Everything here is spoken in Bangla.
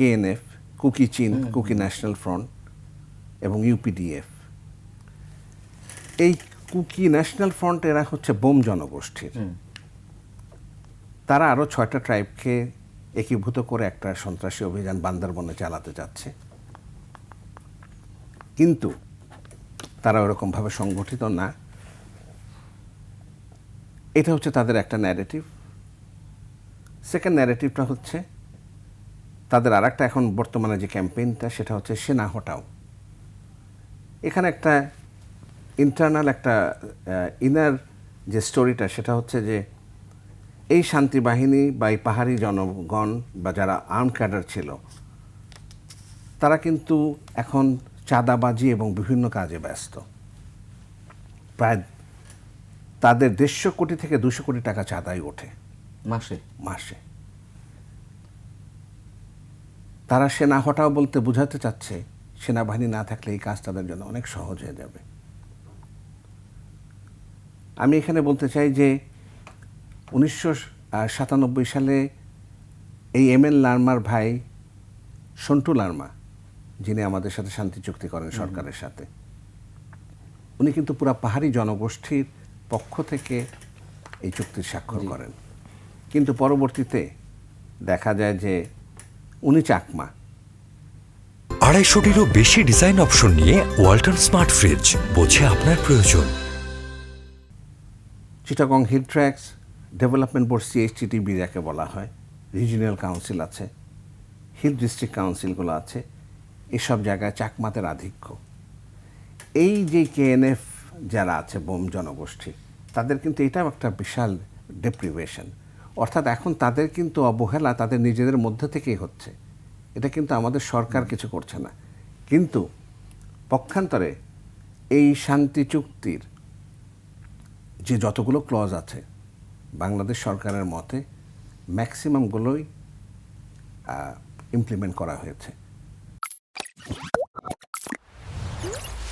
KNF Kuki Chin Kuki national front এবং ইউপিডিএফ এই কুকি ন্যাশনাল ফ্রন্ট এরা হচ্ছে বোম জনগোষ্ঠীর। তারা আরও ছয়টা ট্রাইবকে একীভূত করে একটা সন্ত্রাসী অভিযান বান্দরবনে চালাতে যাচ্ছে। কিন্তু তারা ওরকমভাবে সংগঠিত না। এটা হচ্ছে তাদের একটা ন্যারেটিভ সেকেন্ড ন্যারেটিভটা হচ্ছে তাদের আর একটা এখন বর্তমানে যে ক্যাম্পেইনটা সেটা হচ্ছে সেনা হটাও। এখানে একটা ইন্টারনাল একটা ইনার যে স্টোরিটা সেটা হচ্ছে যে এই শান্তি বাহিনী বা এই পাহাড়ি জনগণ বা যারা আর্ম ক্যাডার ছিল তারা কিন্তু এখন চাঁদাবাজি এবং বিভিন্ন কাজে ব্যস্ত। প্রায় তাদের দেড়শো কোটি থেকে দুশো কোটি টাকা চাঁদাই ওঠে। মাসে? মাসে। তারা সেনা হটাও বলতে বোঝাতে চাচ্ছে সেনাবাহিনী না থাকলে এই কাজ তাদের জন্য অনেক সহজ হয়ে যাবে। আমি এখানে বলতে চাই যে উনিশশো সাতানব্বই সালে এই এম এল লার্মার ভাই সন্টু লার্মা যিনি আমাদের সাথে শান্তি চুক্তি করেন সরকারের সাথে উনি কিন্তু পুরা পাহাড়ি জনগোষ্ঠীর পক্ষ থেকে এই চুক্তির স্বাক্ষর করেন। কিন্তু পরবর্তীতে দেখা যায় যে উনি চাকমা। আড়াইশোটিরও বেশি ডিজাইন অপশন নিয়ে ওয়াল্টন স্মার্ট ফ্রিজ বোঝে আপনার প্রয়োজন। Chittagong hill tracts development board CHTTB যাকে বলা হয় রিজিনাল কাউন্সিল আছে হিল ডিস্ট্রিক্ট কাউন্সিলগুলো আছে এসব জায়গায় চাকমাতের আধিক্য। এই যে কেএনএফ যারা আছে বোম জনগোষ্ঠী তাদের কিন্তু এটাও একটা বিশাল ডেপ্রিভেশন অর্থাৎ এখন তাদের কিন্তু অবহেলা তাদের নিজেদের মধ্যে থেকেই হচ্ছে। এটা কিন্তু আমাদের সরকার কিছু করছে না। কিন্তু পক্ষান্তরে এই শান্তি চুক্তির যে যতগুলো ক্লজ আছে বাংলাদেশ সরকারের মতে ম্যাক্সিমামগুলোই ইমপ্লিমেন্ট করা হয়েছে।